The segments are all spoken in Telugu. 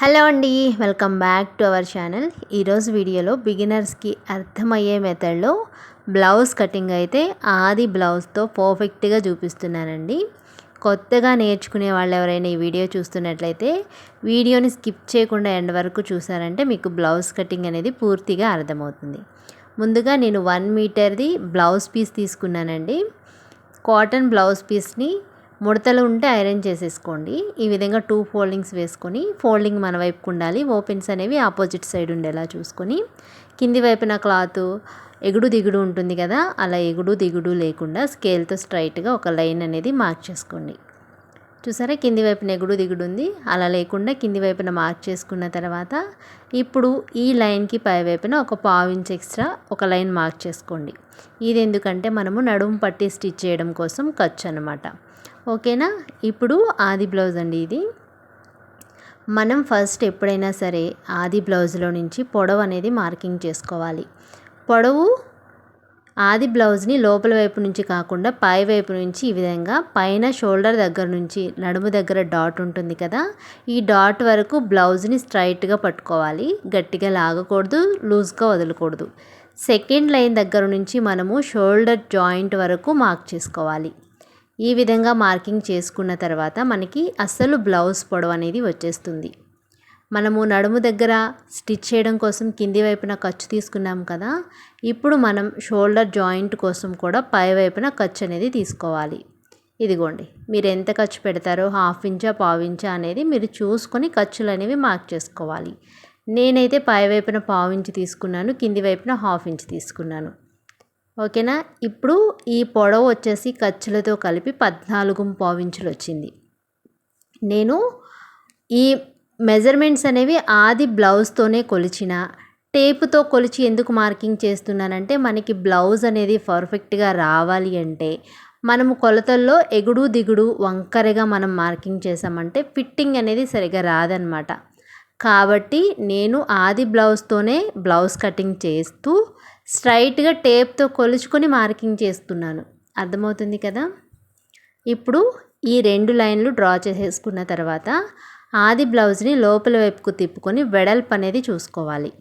హలో అండి welcome back to our channel. ఈరోజు వీడియోలో బిగినర్స్కి అర్థమయ్యే మెథడ్లో బ్లౌజ్ కటింగ్ అయితే ఆది బ్లౌజ్తో పర్ఫెక్ట్గా చూపిస్తున్నానండి. కొత్తగా నేర్చుకునే వాళ్ళు ఎవరైనా ఈ వీడియో చూస్తున్నట్లయితే వీడియోని స్కిప్ చేయకుండా ఎండ్ వరకు చూసారంటే మీకు బ్లౌజ్ కటింగ్ అనేది పూర్తిగా అర్థమవుతుంది. ముందుగా నేను వన్ మీటర్ది బ్లౌజ్ పీస్ తీసుకున్నానండి. కాటన్ బ్లౌజ్ పీస్ని ముడతలు ఉంటే ఐరన్ చేసేసుకోండి. ఈ విధంగా టూ ఫోల్డింగ్స్ వేసుకొని ఫోల్డింగ్ మన వైపుకు ఉండాలి. ఓపెన్స్ అనేవి ఆపోజిట్ సైడ్ ఉండేలా చూసుకొని కింది వైపున క్లాత్ ఎగుడు దిగుడు ఉంటుంది కదా అలా ఎగుడు దిగుడు లేకుండా స్కేల్తో స్ట్రైట్గా ఒక లైన్ అనేది మార్క్ చేసుకోండి. చూసారా? కింది వైపున ఎగుడు దిగుడు ఉంది. అలా లేకుండా కింది వైపున మార్క్ చేసుకున్న తర్వాత ఇప్పుడు ఈ లైన్కి పై వైపున ఒక పావు ఇంచ్ ఎక్స్ట్రా ఒక లైన్ మార్క్ చేసుకోండి. ఇది ఎందుకంటే మనము నడుము పట్టి స్టిచ్ చేయడం కోసం ఖర్చు అనమాట ఓకేనా? ఇప్పుడు ఆది బ్లౌజ్ అండి ఇది. మనం ఫస్ట్ ఎప్పుడైనా సరే ఆది బ్లౌజ్లో నుంచి పొడవు అనేది మార్కింగ్ చేసుకోవాలి. పొడవు ఆది బ్లౌజ్ని లోపల వైపు నుంచి కాకుండా పై వైపు నుంచి ఈ విధంగా పైన షోల్డర్ దగ్గర నుంచి నడుము దగ్గర డాట్ ఉంటుంది కదా ఈ డాట్ వరకు బ్లౌజ్ని స్ట్రైట్గా పట్టుకోవాలి. గట్టిగా లాగకూడదు లూజ్గా వదలకూడదు. సెకండ్ లైన్ దగ్గర నుంచి మనము షోల్డర్ జాయింట్ వరకు మార్క్ చేసుకోవాలి. ఈ విధంగా మార్కింగ్ చేసుకున్న తర్వాత మనకి అస్సలు బ్లౌజ్ పొడవు అనేది వచ్చేస్తుంది. మనము నడుము దగ్గర స్టిచ్ చేయడం కోసం కింది వైపున ఖర్చు తీసుకున్నాం కదా ఇప్పుడు మనం షోల్డర్ జాయింట్ కోసం కూడా పై వైపున ఖర్చు అనేది తీసుకోవాలి. ఇదిగోండి మీరు ఎంత ఖర్చు పెడతారో హాఫ్ ఇంచా పావు ఇంచా అనేది మీరు చూసుకొని ఖర్చులు అనేవి మార్క్ చేసుకోవాలి. నేనైతే పై వైపున పావు ఇంచు తీసుకున్నాను కింది వైపున హాఫ్ ఇంచ్ తీసుకున్నాను. ఓకేనా? ఇప్పుడు ఈ పొడవు వచ్చేసి ఖర్చులతో కలిపి పద్నాలుగు పావించులు వచ్చింది. నేను ఈ మెజర్మెంట్స్ అనేవి ఆది బ్లౌజ్తోనే కొలిచిన. టేపుతో కొలిచి ఎందుకు మార్కింగ్ చేస్తున్నానంటే మనకి బ్లౌజ్ అనేది పర్ఫెక్ట్గా రావాలి అంటే మనము కొలతల్లో ఎగుడు దిగుడు వంకరగా మనం మార్కింగ్ చేసామంటే ఫిట్టింగ్ అనేది సరిగా రాదనమాట. కాబట్టి నేను ఆది బ్లౌజ్తోనే బ్లౌజ్ కటింగ్ చేస్తూ స్ట్రైట్గా టేప్తో కొలుచుకొని మార్కింగ్ చేస్తున్నాను. అర్థమవుతుంది కదా? ఇప్పుడు ఈ రెండు లైన్లు డ్రా చేసేసుకున్న తర్వాత ఆది బ్లౌజ్ని లోపల వైపుకు తిప్పుకొని వెడల్పు అనేది చూసుకోవాలి.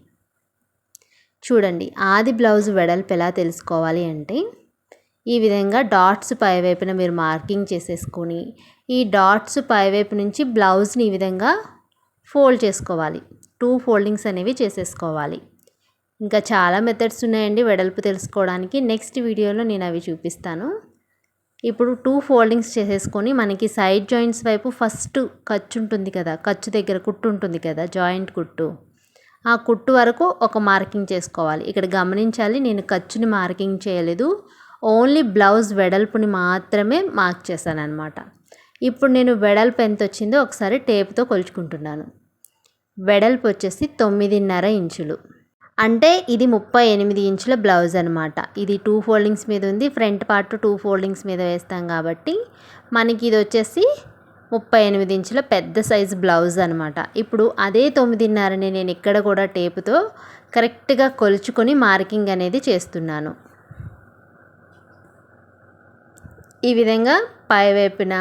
చూడండి ఆది బ్లౌజ్ వెడల్పు ఎలా తెలుసుకోవాలి అంటే ఈ విధంగా డాట్స్ పైవైపున మీరు మార్కింగ్ చేసేసుకొని ఈ డాట్స్ పైవైపు నుంచి బ్లౌజ్ని ఈ విధంగా ఫోల్డ్ చేసుకోవాలి. టూ ఫోల్డింగ్స్ అనేవి చేసేసుకోవాలి. ఇంకా చాలా మెథడ్స్ ఉన్నాయండి వెడల్పు తెలుసుకోవడానికి. నెక్స్ట్ వీడియోలో నేను అవి చూపిస్తాను. ఇప్పుడు టూ ఫోల్డింగ్స్ చేసేసుకొని మనకి సైడ్ జాయింట్స్ వైపు ఫస్ట్ ఖర్చు ఉంటుంది కదా ఖర్చు దగ్గర కుట్టు ఉంటుంది కదా జాయింట్ కుట్టు. ఆ కుట్టు వరకు ఒక మార్కింగ్ చేసుకోవాలి. ఇక్కడ గమనించాలి నేను ఖర్చుని మార్కింగ్ చేయలేదు. ఓన్లీ బ్లౌజ్ వెడల్పుని మాత్రమే మార్క్ చేశాను అనమాట ఇప్పుడు నేను వెడల్పు ఎంత వచ్చిందో ఒకసారి టేప్తో కొలుచుకుంటున్నాను. వెడల్పు వచ్చేసి తొమ్మిదిన్నర ఇంచులు. అంటే ఇది ముప్పై ఎనిమిది ఇంచుల బ్లౌజ్ అనమాట ఇది టూ ఫోల్డింగ్స్ మీద ఉంది. ఫ్రంట్ పార్ట్ టూ ఫోల్డింగ్స్ మీద వేస్తాం కాబట్టి మనకి ఇది వచ్చేసి ముప్పై ఎనిమిది ఇంచుల పెద్ద సైజు బ్లౌజ్ అనమాట ఇప్పుడు అదే తొమ్మిదిన్నరని నేను ఇక్కడ కూడా టేపుతో కరెక్ట్గా కొలుచుకొని మార్కింగ్ అనేది చేస్తున్నాను. ఈ విధంగా పై వైపున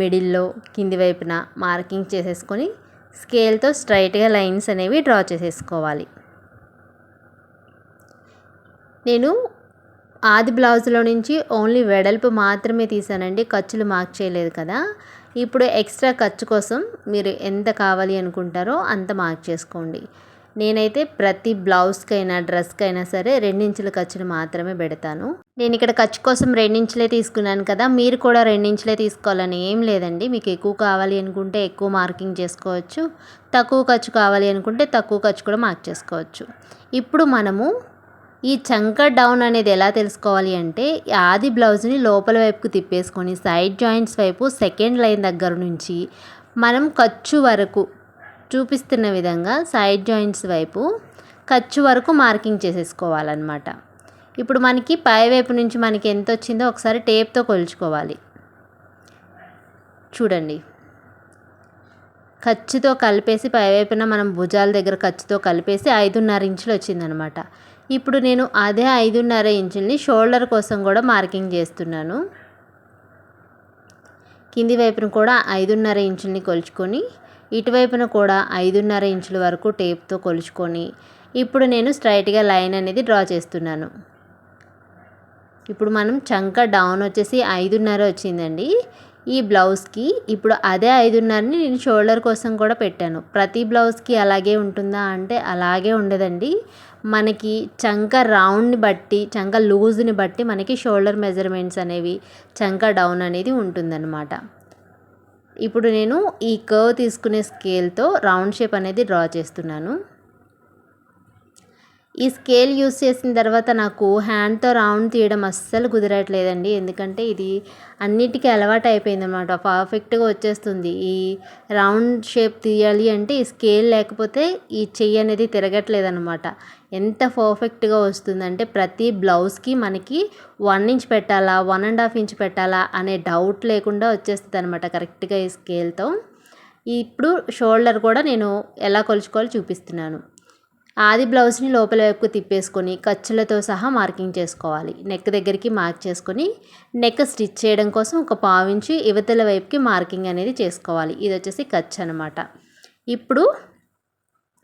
మిడిల్లో కింది వైపున మార్కింగ్ చేసేసుకొని స్కేల్తో స్ట్రైట్గా లైన్స్ అనేవి డ్రా చేసేసుకోవాలి. నేను ఆది బ్లౌజ్లో నుంచి ఓన్లీ వెడల్పు మాత్రమే తీసానండి. ఖర్చులు మార్క్ చేయలేదు కదా. ఇప్పుడు ఎక్స్ట్రా ఖర్చు కోసం మీరు ఎంత కావాలి అనుకుంటారో అంత మార్క్ చేసుకోండి. నేనైతే ప్రతి బ్లౌజ్కైనా డ్రెస్కైనా సరే రెండించుల ఖర్చులు మాత్రమే పెడతాను. నేను ఇక్కడ ఖర్చు కోసం రెండించులే తీసుకున్నాను కదా. మీరు కూడా రెండించులే తీసుకోవాలని ఏం లేదండి. మీకు ఎక్కువ కావాలి అనుకుంటే ఎక్కువ మార్కింగ్ చేసుకోవచ్చు. తక్కువ ఖర్చు కావాలి అనుకుంటే తక్కువ ఖర్చు కూడా మార్క్ చేసుకోవచ్చు. ఇప్పుడు మనము ఈ చంక డౌన్ అనేది ఎలా తెలుసుకోవాలి అంటే ఆది బ్లౌజ్ని లోపల వైపుకు తిప్పేసుకొని సైడ్ జాయింట్స్ వైపు సెకండ్ లైన్ దగ్గర నుంచి మనం ఖర్చు వరకు చూపిస్తున్న విధంగా సైడ్ జాయింట్స్ వైపు ఖర్చు వరకు మార్కింగ్ చేసేసుకోవాలన్నమాట. ఇప్పుడు మనకి పై వైపు నుంచి మనకి ఎంత వచ్చిందో ఒకసారి టేప్తో కొలుచుకోవాలి. చూడండి. ఖర్చుతో కలిపేసి పైవైపున మనం భుజాల దగ్గర ఖర్చుతో కలిపేసి ఐదున్నర ఇంచులు వచ్చిందనమాట ఇప్పుడు నేను అదే ఐదున్నర ఇంచుల్ని షోల్డర్ కోసం కూడా మార్కింగ్ చేస్తున్నాను. కింది వైపున కూడా ఐదున్నర ఇంచుల్ని కొలుచుకొని ఇటువైపున కూడా ఐదున్నర ఇంచుల వరకు టేప్తో కొలుచుకొని ఇప్పుడు నేను స్ట్రైట్గా లైన్ అనేది డ్రా చేస్తున్నాను. ఇప్పుడు మనం చంక డౌన్ వచ్చేసి ఐదున్నర వచ్చిందండి. ఈ బ్లౌజ్కి ఇప్పుడు అదే ఐదున్నరని నేను షోల్డర్ కోసం కూడా పెట్టాను. ప్రతి బ్లౌజ్కి అలాగే ఉంటుందా అంటే అలాగే ఉండదండి. మనకి చంక రౌండ్ని బట్టి చంక లూజ్ని బట్టి మనకి షోల్డర్ మెజర్మెంట్స్ అనేవి చంక డౌన్ అనేది ఉంటుందన్నమాట. ఇప్పుడు నేను ఈ కర్వ్ తీసుకునే స్కేల్తో రౌండ్ షేప్ అనేది డ్రా చేస్తున్నాను. ఈ స్కేల్ యూస్ చేసిన తర్వాత నాకు హ్యాండ్తో రౌండ్ తీయడం అస్సలు కుదరట్లేదండి. ఎందుకంటే ఇది అన్నిటికీ అలవాటు అయిపోయింది అనమాట పర్ఫెక్ట్గా వచ్చేస్తుంది. ఈ రౌండ్ షేప్ తీయాలి అంటే ఈ స్కేల్ లేకపోతే ఈ చెయ్యి అనేది తిరగట్లేదనమాట ఎంత పర్ఫెక్ట్గా వస్తుందంటే ప్రతి బ్లౌజ్కి మనకి వన్ ఇంచ్ పెట్టాలా వన్ అండ్ హాఫ్ ఇంచ్ పెట్టాలా అనే డౌట్ లేకుండా వచ్చేస్తుంది అనమాట కరెక్ట్గా ఈ స్కేల్తో. ఇప్పుడు షోల్డర్ కూడా నేను ఎలా కొలుచుకోవాలో చూపిస్తున్నాను. ఆది బ్లౌజ్ని లోపల వైపుకు తిప్పేసుకొని ఖర్చులతో సహా మార్కింగ్ చేసుకోవాలి. నెక్ దగ్గరికి మార్క్ చేసుకొని నెక్ స్టిచ్ చేయడం కోసం ఒక పావించి యువతల వైపుకి మార్కింగ్ అనేది చేసుకోవాలి. ఇది వచ్చేసి ఖర్చు అనమాట ఇప్పుడు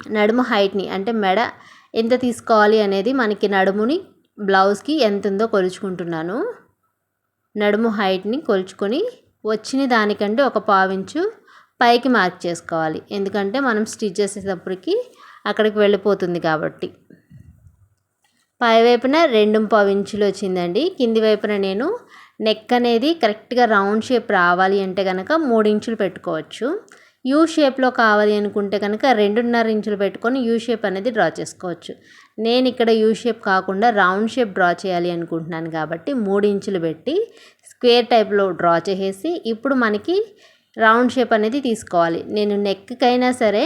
నడుము హైట్ని అంటే మెడ ఎంత తీసుకోవాలి అనేది మనకి నడుముని బ్లౌజ్కి ఎంత ఉందో కొలుచుకుంటున్నాను. నడుము హైట్ని కొలుచుకొని వచ్చిన దానికంటే ఒక పావించు పైకి మార్క్ చేసుకోవాలి. ఎందుకంటే మనం స్టిచ్ చేసేటప్పటికి అక్కడికి వెళ్ళిపోతుంది కాబట్టి. పై వైపున రెండు పావు ఇంచులు వచ్చిందండి. కింది వైపున నేను నెక్ అనేది కరెక్ట్గా రౌండ్ షేప్ రావాలి అంటే కనుక మూడు ఇంచులు పెట్టుకోవచ్చు. యూ షేప్లో కావాలి అనుకుంటే కనుక రెండున్నర ఇంచులు పెట్టుకొని యూ షేప్ అనేది డ్రా చేసుకోవచ్చు. నేను ఇక్కడ యూ షేప్ కాకుండా రౌండ్ షేప్ డ్రా చేయాలి అనుకుంటున్నాను కాబట్టి మూడు ఇంచులు పెట్టి స్క్వేర్ టైప్లో డ్రా చేసేసి ఇప్పుడు మనకి రౌండ్ షేప్ అనేది తీసుకోవాలి. నేను నెక్కైనా సరే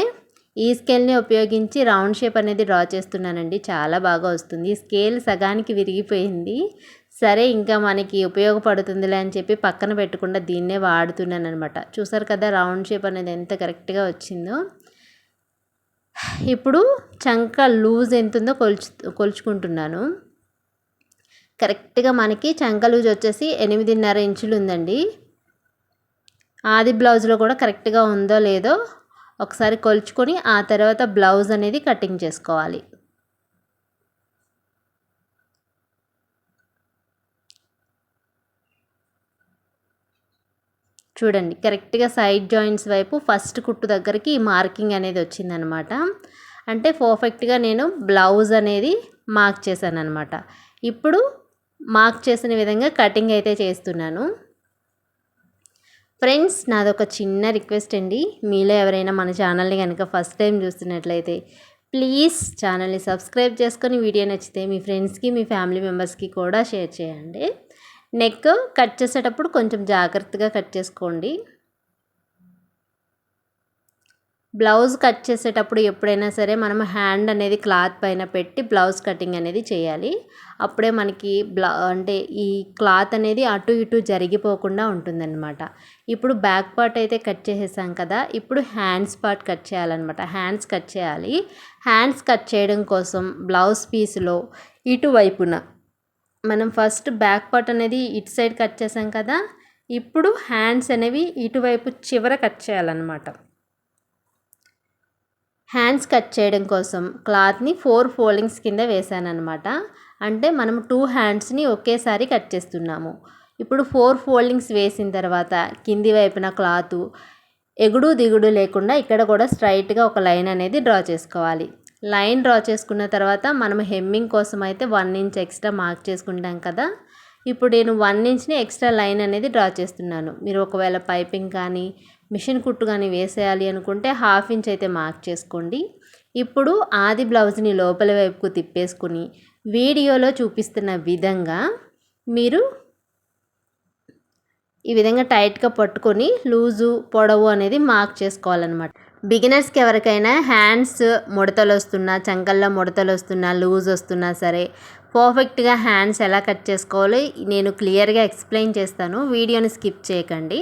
ఈ స్కేల్ని ఉపయోగించి రౌండ్ షేప్ అనేది డ్రా చేస్తున్నానండి. చాలా బాగా వస్తుంది. స్కేల్ సగానికి విరిగిపోయింది. సరే ఇంకా మనకి ఉపయోగపడుతుందిలే అని చెప్పి పక్కన పెట్టకుండా దీన్నే వాడుతున్నాను అనమాట చూసారు కదా రౌండ్ షేప్ అనేది ఎంత కరెక్ట్గా వచ్చిందో. ఇప్పుడు చంక లూజ్ ఎంత ఉందో కొలుచు కొలుచుకుంటున్నాను. కరెక్ట్గా మనకి చంక లూజ్ వచ్చేసి ఎనిమిదిన్నర ఇంచులు ఉందండి. ఆది బ్లౌజ్లో కూడా కరెక్ట్గా ఉందో లేదో ఒకసారి కొలుచుకొని ఆ తర్వాత బ్లౌజ్ అనేది కటింగ్ చేసుకోవాలి. చూడండి కరెక్ట్గా సైడ్ జాయింట్స్ వైపు ఫస్ట్ కుట్టు దగ్గరికి ఈ మార్కింగ్ అనేది వచ్చిందనమాట. అంటే పర్ఫెక్ట్గా నేను బ్లౌజ్ అనేది మార్క్ చేశాను అనమాట ఇప్పుడు మార్క్ చేసిన విధంగా కటింగ్ అయితే చేస్తున్నాను. ఫ్రెండ్స్ నాదొక చిన్న రిక్వెస్ట్ అండి. మీలో ఎవరైనా మన ఛానల్ని కనుక ఫస్ట్ టైం చూస్తున్నట్లయితే ప్లీజ్ ఛానల్ని సబ్స్క్రైబ్ చేసుకొని వీడియో నచ్చితే మీ ఫ్రెండ్స్కి మీ ఫ్యామిలీ మెంబర్స్కి కూడా షేర్ చేయండి. నెక్ కట్ చేసేటప్పుడు కొంచెం జాగ్రత్తగా కట్ చేసుకోండి. బ్లౌజ్ కట్ చేసేటప్పుడు ఎప్పుడైనా సరే మనం హ్యాండ్ అనేది క్లాత్ పైన పెట్టి బ్లౌజ్ కటింగ్ అనేది చేయాలి. అప్పుడే మనకి బ్లౌ అంటే ఈ క్లాత్ అనేది అటు ఇటు జరిగిపోకుండా ఉంటుందన్నమాట. ఇప్పుడు బ్యాక్ పార్ట్ అయితే కట్ చేసేసాం కదా ఇప్పుడు హ్యాండ్స్ పార్ట్ కట్ చేయాలన్నమాట. హ్యాండ్స్ కట్ చేయాలి. హ్యాండ్స్ కట్ చేయడం కోసం బ్లౌజ్ పీస్లో ఇటువైపున మనం ఫస్ట్ బ్యాక్ పార్ట్ అనేది ఇటు సైడ్ కట్ చేసాం కదా ఇప్పుడు హ్యాండ్స్ అనేవి ఇటువైపు చివర కట్ చేయాలన్నమాట. హ్యాండ్స్ కట్ చేయడం కోసం క్లాత్ని ఫోర్ ఫోల్డింగ్స్ కింద వేసానమాట అంటే మనం టూ హ్యాండ్స్ని ఒకేసారి కట్ చేస్తున్నాము. ఇప్పుడు ఫోర్ ఫోల్డింగ్స్ వేసిన తర్వాత కింది వైపున క్లాత్ ఎగుడు దిగుడు లేకుండా ఇక్కడ కూడా స్ట్రైట్గా ఒక లైన్ అనేది డ్రా చేసుకోవాలి. లైన్ డ్రా చేసుకున్న తర్వాత మనం హెమ్మింగ్ కోసం అయితే వన్ ఇంచ్ ఎక్స్ట్రా మార్క్ చేసుకుంటాం కదా. ఇప్పుడు నేను వన్ ఇంచ్ని ఎక్స్ట్రా లైన్ అనేది డ్రా చేస్తున్నాను. మీరు ఒకవేళ పైపింగ్ కానీ మిషన్ కుట్టు కానీ వేసేయాలి అనుకుంటే హాఫ్ ఇంచ్ అయితే మార్క్ చేసుకోండి. ఇప్పుడు ఆది బ్లౌజ్ని లోపల వైపుకు తిప్పేసుకుని వీడియోలో చూపిస్తున్న విధంగా మీరు ఈ విధంగా టైట్గా పట్టుకొని లూజు పొడవు అనేది మార్క్ చేసుకోవాలన్నమాట. బిగినర్స్కి ఎవరికైనా హ్యాండ్స్ ముడతలు వస్తున్నా చంకల్లో ముడతలు వస్తున్నా లూజ్ వస్తున్నా సరే పర్ఫెక్ట్గా హ్యాండ్స్ ఎలా కట్ చేసుకోవాలో నేను క్లియర్గా ఎక్స్ప్లెయిన్ చేస్తాను. వీడియోని స్కిప్ చేయకండి.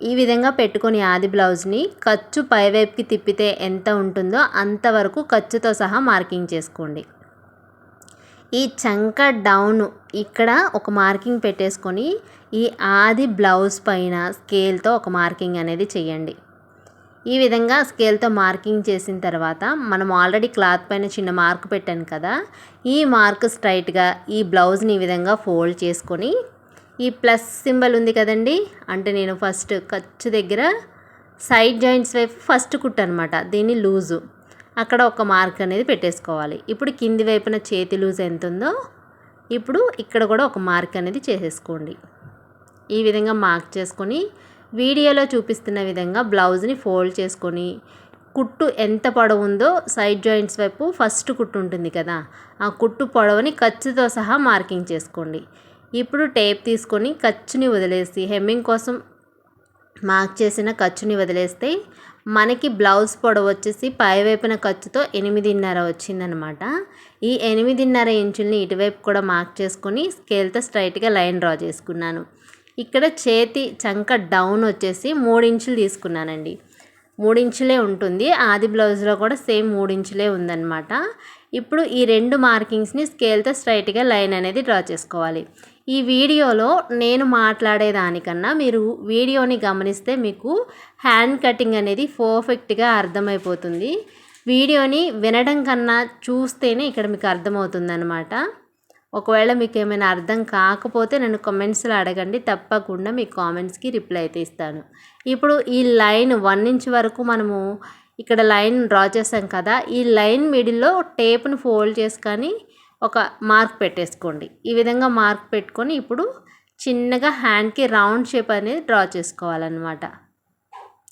ఈ విధంగా పెట్టుకొని ఆది బ్లౌజ్ని ఖర్చు పైవైపుకి తిప్పితే ఎంత ఉంటుందో అంతవరకు ఖర్చుతో సహా మార్కింగ్ చేసుకోండి. ఈ చంక డౌన్ ఇక్కడ ఒక మార్కింగ్ పెట్టేసుకొని ఈ ఆది బ్లౌజ్ పైన స్కేల్తో ఒక మార్కింగ్ అనేది చేయండి. ఈ విధంగా స్కేల్తో మార్కింగ్ చేసిన తర్వాత మనం ఆల్రెడీ క్లాత్ పైన చిన్న మార్క్ పెట్టాను కదా ఈ మార్క్ స్ట్రైట్గా ఈ బ్లౌజ్ని ఈ విధంగా ఫోల్డ్ చేసుకొని ఈ ప్లస్ సింబల్ ఉంది కదండి. అంటే నేను ఫస్ట్ ఖర్చు దగ్గర సైడ్ జాయింట్స్ వైపు ఫస్ట్ కుట్టు అనమాట దీన్ని లూజు. అక్కడ ఒక మార్క్ అనేది పెట్టేసుకోవాలి. ఇప్పుడు కింది వైపున చేతి లూజ్ ఎంత ఉందో ఇప్పుడు ఇక్కడ కూడా ఒక మార్క్ అనేది చేసేసుకోండి. ఈ విధంగా మార్క్ చేసుకొని వీడియోలో చూపిస్తున్న విధంగా బ్లౌజ్ని ఫోల్డ్ చేసుకొని కుట్టు ఎంత పొడవు ఉందో సైడ్ జాయింట్స్ వైపు ఫస్ట్ కుట్టు ఉంటుంది కదా ఆ కుట్టు పొడవుని ఖర్చుతో సహా మార్కింగ్ చేసుకోండి. ఇప్పుడు టేప్ తీసుకొని ఖర్చుని వదిలేసి హెమ్మింగ్ కోసం మార్క్ చేసిన ఖర్చుని వదిలేస్తే మనకి బ్లౌజ్ పొడవు వచ్చేసి పైవైపున ఖర్చుతో ఎనిమిదిన్నర వచ్చిందనమాట. ఈ ఎనిమిదిన్నర ఇంచుల్ని ఇటువైపు కూడా మార్క్ చేసుకొని స్కేల్తో స్ట్రైట్గా లైన్ డ్రా చేసుకున్నాను. ఇక్కడ చేతి చంక డౌన్ వచ్చేసి మూడించులు తీసుకున్నానండి. మూడించులే ఉంటుంది. ఆది బ్లౌజ్లో కూడా సేమ్ మూడించులే ఉందన్నమాట ఇప్పుడు ఈ రెండు మార్కింగ్స్ని స్కేల్తో స్ట్రైట్గా లైన్ అనేది డ్రా చేసుకోవాలి. ఈ వీడియోలో నేను మాట్లాడేదానికన్నా మీరు వీడియోని గమనిస్తే మీకు హ్యాండ్ కటింగ్ అనేది పర్ఫెక్ట్గా అర్థమైపోతుంది. వీడియోని వినడం కన్నా చూస్తేనే ఇక్కడ మీకు అర్థమవుతుంది అనమాట ఒకవేళ మీకు ఏమైనా అర్థం కాకపోతే నన్ను కామెంట్స్లో అడగండి తప్పకుండా మీ కామెంట్స్కి రిప్లై అయితే ఇస్తాను. ఇప్పుడు ఈ లైన్ వన్ ఇంచ్ వరకు మనము ఇక్కడ లైన్ డ్రా చేసాం కదా ఈ లైన్ మిడిల్లో టేప్ను ఫోల్డ్ చేసుకొని ఒక మార్క్ పెట్టేసుకోండి. ఈ విధంగా మార్క్ పెట్టుకొని ఇప్పుడు చిన్నగా హ్యాండ్కి రౌండ్ షేప్ అనేది డ్రా చేసుకోవాలన్నమాట.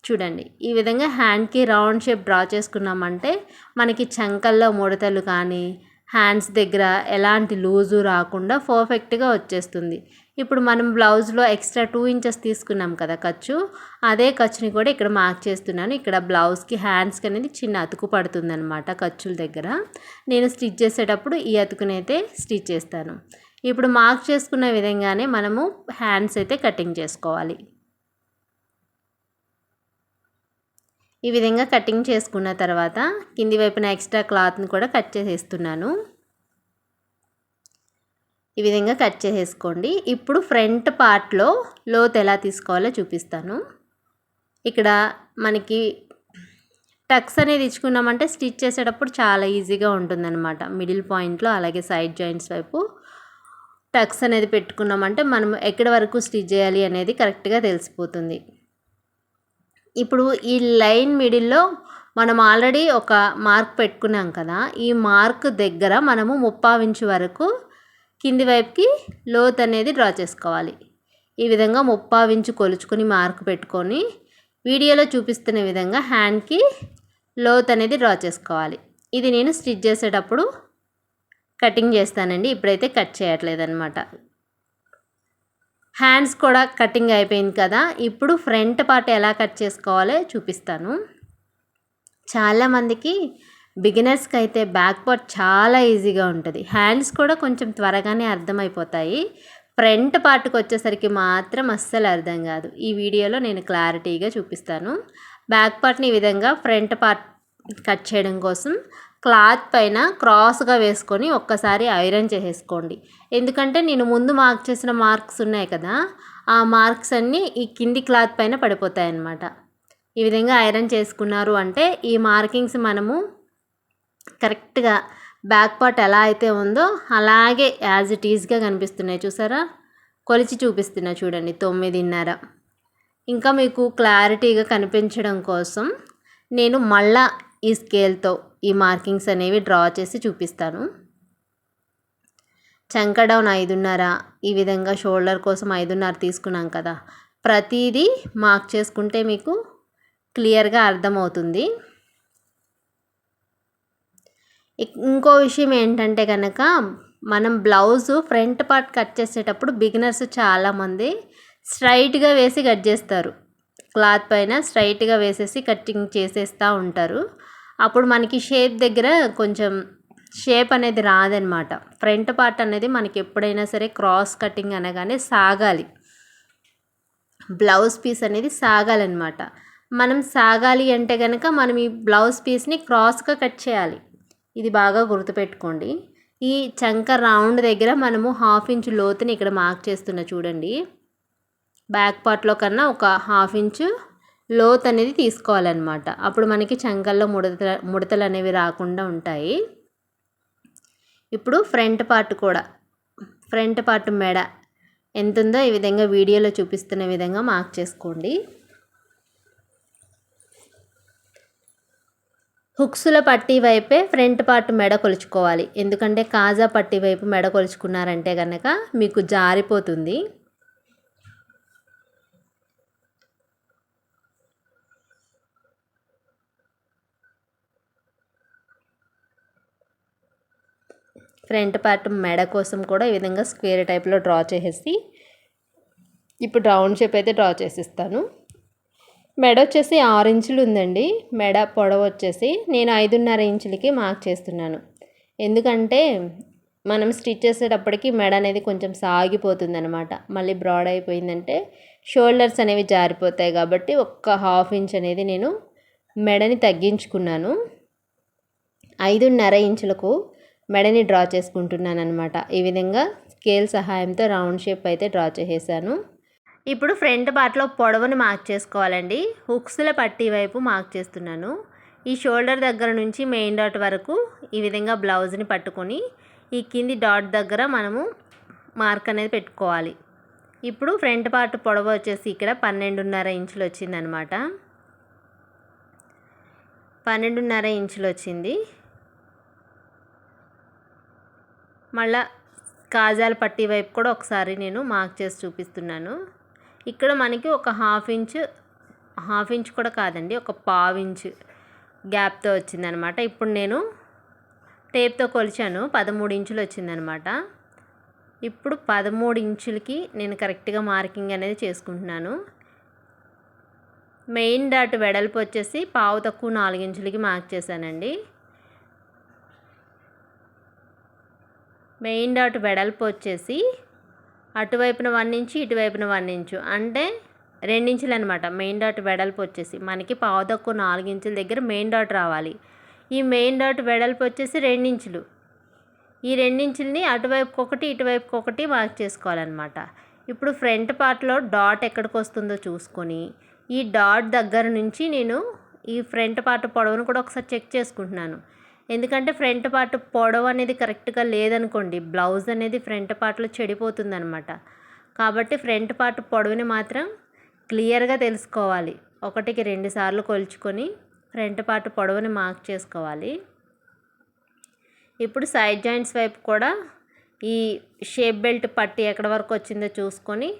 చూడండి ఈ విధంగా హ్యాండ్కి రౌండ్ షేప్ డ్రా చేసుకున్నామంటే మనకి చంకల్లో ముడతలు కానీ హ్యాండ్స్ దగ్గర ఎలాంటి లూజు రాకుండా పర్ఫెక్ట్గా వచ్చేస్తుంది. ఇప్పుడు మనం బ్లౌజ్లో ఎక్స్ట్రా టూ ఇంచెస్ తీసుకున్నాం కదా ఖర్చు అదే ఖర్చుని కూడా ఇక్కడ మార్క్ చేస్తున్నాను. ఇక్కడ బ్లౌజ్కి హ్యాండ్స్కి అనేది చిన్న అతుకు పడుతుంది అనమాట ఖర్చుల దగ్గర. నేను స్టిచ్ చేసేటప్పుడు ఈ అతుకునైతే స్టిచ్ చేస్తాను. ఇప్పుడు మార్క్ చేసుకున్న విధంగానే మనము హ్యాండ్స్ అయితే కటింగ్ చేసుకోవాలి. ఈ విధంగా కటింగ్ చేసుకున్న తర్వాత కింది వైపున ఎక్స్ట్రా క్లాత్ని కూడా కట్ చేసేస్తున్నాను. ఈ విధంగా కట్ చేసేసుకోండి. ఇప్పుడు ఫ్రంట్ పార్ట్లో లోత్ ఎలా తీసుకోవాలో చూపిస్తాను. ఇక్కడ మనకి టక్స్ అనేది ఇచ్చుకున్నామంటే స్టిచ్ చేసేటప్పుడు చాలా ఈజీగా ఉంటుందన్నమాట. మిడిల్ పాయింట్లో అలాగే సైడ్ జాయింట్స్ వైపు టక్స్ అనేది పెట్టుకున్నామంటే మనం ఎక్కడి వరకు స్టిచ్ చేయాలి అనేది కరెక్ట్గా తెలిసిపోతుంది. ఇప్పుడు ఈ లైన్ మిడిల్లో మనం ఆల్రెడీ ఒక మార్క్ పెట్టుకున్నాం కదా ఈ మార్క్ దగ్గర మనము ముప్పావించు వరకు కింది వైపుకి లోత్ అనేది డ్రా చేసుకోవాలి. ఈ విధంగా ముప్పావించు కొలుచుకొని మార్క్ పెట్టుకొని వీడియోలో చూపిస్తున్న విధంగా హ్యాండ్కి లోత్ అనేది డ్రా చేసుకోవాలి. ఇది నేను స్టిచ్ చేసేటప్పుడు కటింగ్ చేస్తానండి ఇప్పుడైతే కట్ చేయట్లేదు అనమాట హ్యాండ్స్ కూడా కటింగ్ అయిపోయింది కదా. ఇప్పుడు ఫ్రంట్ పార్ట్ ఎలా కట్ చేసుకోవాలో చూపిస్తాను. చాలామందికి బిగినర్స్కి అయితే బ్యాక్ పార్ట్ చాలా ఈజీగా ఉంటుంది. హ్యాండ్స్ కూడా కొంచెం త్వరగానే అర్థమైపోతాయి. ఫ్రంట్ పార్ట్కి వచ్చేసరికి మాత్రం అస్సలు అర్థం కాదు. ఈ వీడియోలో నేను క్లారిటీగా చూపిస్తాను. బ్యాక్ పార్ట్ని ఈ విధంగా ఫ్రంట్ పార్ట్ కట్ చేయడం కోసం క్లాత్ పైన క్రాస్గా వేసుకొని ఒక్కసారి ఐరన్ చేసేసుకోండి. ఎందుకంటే నేను ముందు మార్క్ చేసిన మార్క్స్ ఉన్నాయి కదా ఆ మార్క్స్ అన్నీ ఈ కింది క్లాత్ పైన పడిపోతాయి అన్నమాట ఈ విధంగా ఐరన్ చేసుకున్నారు అంటే ఈ మార్కింగ్స్ మనము కరెక్ట్గా బ్యాక్ పార్ట్ ఎలా అయితే ఉందో అలాగే యాజ్ ఇట్ ఈజ్గా కనిపిస్తున్నాయి. చూసారా? కొలిచి చూపిస్తున్నా చూడండి తొమ్మిదిన్నర. ఇంకా మీకు క్లారిటీగా కనిపించడం కోసం నేను మళ్ళా ఈ స్కేల్తో ఈ మార్కింగ్స్ అనేవి డ్రా చేసి చూపిస్తాను. చంక డౌన్ ఐదున్నర ఈ విధంగా షోల్డర్ కోసం ఐదున్నర తీసుకున్నాం కదా. ప్రతిదీ మార్క్ చేసుకుంటే మీకు క్లియర్గా అర్థమవుతుంది. ఇంకో విషయం ఏంటంటే కనుక మనం బ్లౌజ్ ఫ్రంట్ పార్ట్ కట్ చేసేటప్పుడు బిగినర్స్ చాలామంది స్ట్రైట్గా వేసి కట్ చేస్తారు. క్లాత్ పైన స్ట్రైట్గా వేసేసి కట్టింగ్ చేసేస్తూ ఉంటారు. అప్పుడు మనకి షేప్ దగ్గర కొంచెం షేప్ అనేది రాదనమాట. ఫ్రంట్ పార్ట్ అనేది మనకి ఎప్పుడైనా సరే క్రాస్ కటింగ్ అనగానే సాగాలి. బ్లౌజ్ పీస్ అనేది సాగాలన్నమాట మనం సాగాలి అంటే కనుక మనం ఈ బ్లౌజ్ పీస్ని క్రాస్గా కట్ చేయాలి. ఇది బాగా గుర్తుపెట్టుకోండి. ఈ చంక రౌండ్ దగ్గర మనము హాఫ్ ఇంచ్ లోతుని ఇక్కడ మార్క్ చేస్తున్నా చూడండి. బ్యాక్ పార్ట్లో కన్నా ఒక హాఫ్ ఇంచు లోత్ అనేది తీసుకోవాలన్నమాట. అప్పుడు మనకి చంకల్లో ముడత ముడతలు అనేవి రాకుండా ఉంటాయి. ఇప్పుడు ఫ్రంట్ పార్ట్ కూడా ఫ్రంట్ పార్ట్ మెడ ఎంత ఉందో ఈ విధంగా వీడియోలో చూపిస్తున్న విధంగా మార్క్ చేసుకోండి. హుక్స్ల పట్టీ వైపే ఫ్రంట్ పార్ట్ మెడ కొలుచుకోవాలి. ఎందుకంటే కాజా పట్టీ వైపు మెడ కొలుచుకున్నారంటే కనుక మీకు జారిపోతుంది. ఫ్రంట్ పార్ట్ మెడ కోసం కూడా ఈ విధంగా స్క్వేర్ టైప్లో డ్రా చేసేసి ఇప్పుడు రౌండ్ షేప్ అయితే డ్రా చేసిస్తాను. మెడ వచ్చేసి ఆరు ఇంచులు ఉందండి. మెడ పొడవు వచ్చేసి నేను ఐదున్నర ఇంచులకి మార్క్ చేస్తున్నాను. ఎందుకంటే మనం స్టిచ్ చేసేటప్పటికి మెడ అనేది కొంచెం సాగిపోతుంది అనమాట మళ్ళీ బ్రాడ్ అయిపోయిందంటే షోల్డర్స్ అనేవి జారిపోతాయి కాబట్టి ఒక్క హాఫ్ ఇంచ్ అనేది నేను మెడని తగ్గించుకున్నాను. ఐదున్నర ఇంచులకు మెడని డ్రా చేసుకుంటున్నాను అనమాట ఈ విధంగా స్కేల్ సహాయంతో రౌండ్ షేప్ అయితే డ్రా చేసేసాను. ఇప్పుడు ఫ్రంట్ పార్ట్లో పొడవుని మార్క్ చేసుకోవాలండి. హుక్స్ల పట్టి వైపు మార్క్ చేస్తున్నాను. ఈ షోల్డర్ దగ్గర నుంచి మెయిన్ డాట్ వరకు ఈ విధంగా బ్లౌజ్ని పట్టుకొని ఈ కింది డాట్ దగ్గర మనము మార్క్ అనేది పెట్టుకోవాలి. ఇప్పుడు ఫ్రంట్ పార్ట్ పొడవు వచ్చేసి ఇక్కడ పన్నెండున్నర ఇంచులు వచ్చిందనమాట పన్నెండున్నర ఇంచులు వచ్చింది. మళ్ళా కాజాల పట్టీ వైపు కూడా ఒకసారి నేను మార్క్ చేసి చూపిస్తున్నాను. ఇక్కడ మనకి ఒక హాఫ్ ఇంచ్ హాఫ్ ఇంచ్ కూడా కాదండి ఒక పావు ఇంచ్ గ్యాప్తో వచ్చిందనమాట. ఇప్పుడు నేను టేప్తో కొలిచాను పదమూడు ఇంచులు వచ్చిందనమాట. ఇప్పుడు పదమూడు ఇంచులకి నేను కరెక్ట్గా మార్కింగ్ అనేది చేసుకుంటున్నాను. మెయిన్ డాట్ వెడల్పు వచ్చేసి పావు తక్కువ నాలుగు ఇంచులకి మార్క్ చేశానండి. మెయిన్ డాట్ వెడల్పు వచ్చేసి అటువైపున వన్ ఇంచు ఇటువైపున వన్ ఇంచు అంటే రెండించులు అనమాట మెయిన్ డాట్ వెడల్పు వచ్చేసి మనకి పావుదక్కు నాలుగు ఇంచుల దగ్గర మెయిన్ డాట్ రావాలి. ఈ మెయిన్ డాట్ వెడల్పు వచ్చేసి రెండించులు. ఈ రెండించుల్ని అటువైపుకి ఒకటి ఇటువైపుకి ఒకటి మార్క్ చేసుకోవాలన్నమాట ఇప్పుడు ఫ్రంట్ పార్ట్లో డాట్ ఎక్కడికి వస్తుందో చూసుకొని ఈ డాట్ దగ్గర నుంచి నేను ఈ ఫ్రంట్ పార్ట్ పొడవును కూడా ఒకసారి చెక్ చేసుకుంటున్నాను. ఎందుకంటే ఫ్రంట్ పార్ట్ పొడవు అనేది కరెక్ట్గా లేదనుకోండి బ్లౌజ్ అనేది ఫ్రంట్ పార్ట్లో చెడిపోతుంది అనమాట కాబట్టి ఫ్రంట్ పార్ట్ పొడవుని మాత్రం క్లియర్గా తెలుసుకోవాలి. ఒకటికి రెండు సార్లు కొలుచుకొని ఫ్రంట్ పార్ట్ పొడవుని మార్క్ చేసుకోవాలి. ఇప్పుడు సైడ్ జాయింట్స్ వైపు కూడా ఈ షేప్ బెల్ట్ పట్టి ఎక్కడ వరకు వచ్చిందో చూసుకొని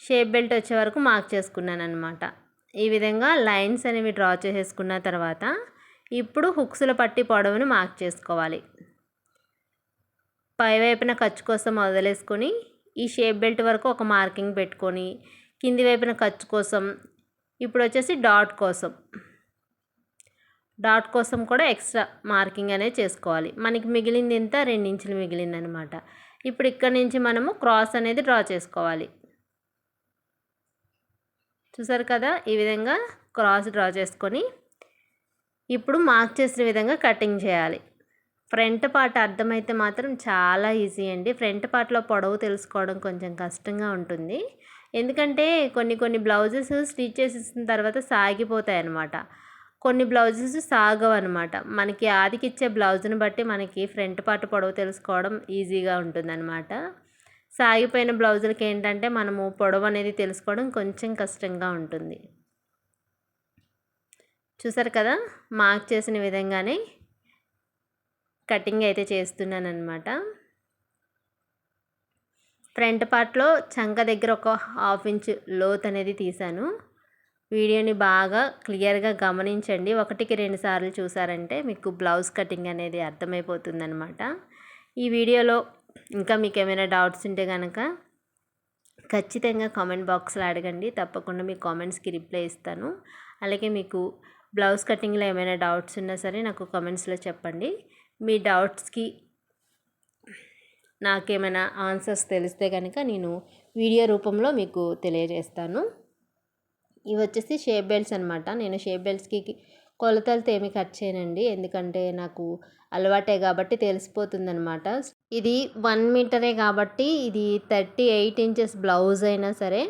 షేప్ బెల్ట్ వచ్చే వరకు మార్క్ చేసుకున్నాను అనమాట ఈ విధంగా లైన్స్ అనేవి డ్రా చేసేసుకున్న తర్వాత ఇప్పుడు హుక్స్ల పట్టి పొడవును మార్క్ చేసుకోవాలి. పైవైపున ఖర్చు కోసం వదిలేసుకొని ఈ షేప్ బెల్ట్ వరకు ఒక మార్కింగ్ పెట్టుకొని కింది వైపున ఖర్చు కోసం ఇప్పుడు వచ్చేసి డాట్ కోసం. డాట్ కోసం కూడా ఎక్స్ట్రా మార్కింగ్ అనేది చేసుకోవాలి. మనకి మిగిలింది ఎంత? రెండించులు మిగిలింది అనమాట ఇప్పుడు ఇక్కడ నుంచి మనము క్రాస్ అనేది డ్రా చేసుకోవాలి. చూసారు కదా? ఈ విధంగా క్రాస్ డ్రా చేసుకొని ఇప్పుడు మార్క్ చేసిన విధంగా కటింగ్ చేయాలి. ఫ్రంట్ పార్ట్ అర్థమైతే మాత్రం చాలా ఈజీ అండి. ఫ్రంట్ పార్ట్లో పొడవు తెలుసుకోవడం కొంచెం కష్టంగా ఉంటుంది. ఎందుకంటే కొన్ని కొన్ని బ్లౌజెస్ స్టిచ్ చేసేసిన తర్వాత సాగిపోతాయి అన్నమాట. కొన్ని బ్లౌజెస్ సాగవు అనమాట మనకి ఆదికిచ్చే బ్లౌజ్ని బట్టి మనకి ఫ్రంట్ పార్ట్ పొడవు తెలుసుకోవడం ఈజీగా ఉంటుందన్నమాట. సాగిపోయిన బ్లౌజులకి ఏంటంటే మనము పొడవు అనేది తెలుసుకోవడం కొంచెం కష్టంగా ఉంటుంది. చూసారు కదా? మార్క్ చేసిన విధంగానే కటింగ్ అయితే చేస్తున్నాను అనమాట ఫ్రంట్ పార్ట్లో చంక దగ్గర ఒక హాఫ్ ఇంచ్ లోత్ అనేది తీసాను వీడియోని బాగా క్లియర్గా గమనించండి. ఒకటికి రెండు సార్లు చూసారంటే మీకు బ్లౌజ్ కటింగ్ అనేది అర్థమైపోతుందనమాట ఈ వీడియోలో ఇంకా మీకు ఏమైనా డౌట్స్ ఉంటే కనుక ఖచ్చితంగా కామెంట్ బాక్స్లో అడగండి. తప్పకుండా మీ కామెంట్స్కి రిప్లై ఇస్తాను. అలాగే మీకు బ్లౌజ్ కటింగ్లో ఏమైనా డౌట్స్ ఉన్నా సరే నాకు కమెంట్స్లో చెప్పండి. మీ డౌట్స్కి నాకేమైనా ఆన్సర్స్ తెలిస్తే కనుక నేను వీడియో రూపంలో మీకు తెలియజేస్తాను. ఇవి వచ్చేసి షేప్ బెల్ట్స్ అనమాట నేను షేప్ బెల్ట్స్కి కొలతలతో ఏమి కట్ చేయనండి. ఎందుకంటే నాకు అలవాటే కాబట్టి తెలిసిపోతుంది అనమాట ఇది వన్ మీటరే కాబట్టి ఇది థర్టీ ఎయిట్ ఇంచెస్ బ్లౌజ్ అయినా సరే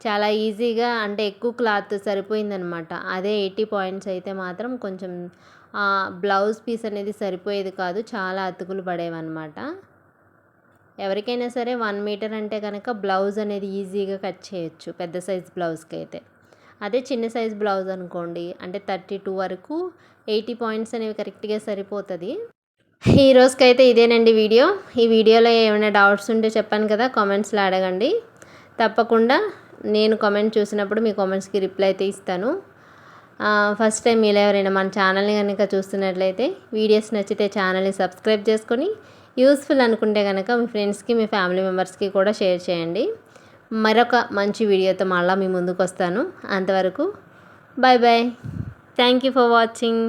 చాలా ఈజీగా అంటే ఎక్కువ క్లాత్ సరిపోయిందనమాట. అదే ఎయిటీ పాయింట్స్ అయితే మాత్రం కొంచెం బ్లౌజ్ పీస్ అనేది సరిపోయేది కాదు చాలా అతుకులు పడేవన్నమాట ఎవరికైనా సరే వన్ మీటర్ అంటే కనుక బ్లౌజ్ అనేది ఈజీగా కట్ చేయొచ్చు పెద్ద సైజ్ బ్లౌజ్కి అయితే. అదే చిన్న సైజ్ బ్లౌజ్ అనుకోండి అంటే థర్టీ టూ వరకు ఎయిటీ పాయింట్స్ అనేవి కరెక్ట్గా సరిపోతుంది. ఈ రోజుకైతే ఇదేనండి వీడియో. ఈ వీడియోలో ఏమైనా డౌట్స్ ఉంటే చెప్పాను కదా కామెంట్స్లో అడగండి. తప్పకుండా నేను కామెంట్ చూసినప్పుడు మీ కామెంట్స్కి రిప్లై అయితే ఇస్తాను. ఫస్ట్ టైం మీరు ఎవరైనా మన ఛానల్ని కనుక చూస్తున్నట్లయితే వీడియోస్ నచ్చితే ఛానల్ని సబ్స్క్రైబ్ చేసుకొని యూస్ఫుల్ అనుకుంటే కనుక మీ ఫ్రెండ్స్కి మీ ఫ్యామిలీ మెంబర్స్కి కూడా షేర్ చేయండి. మరొక మంచి వీడియోతో మళ్ళీ మీ ముందుకు వస్తాను. అంతవరకు bye bye thank you for watching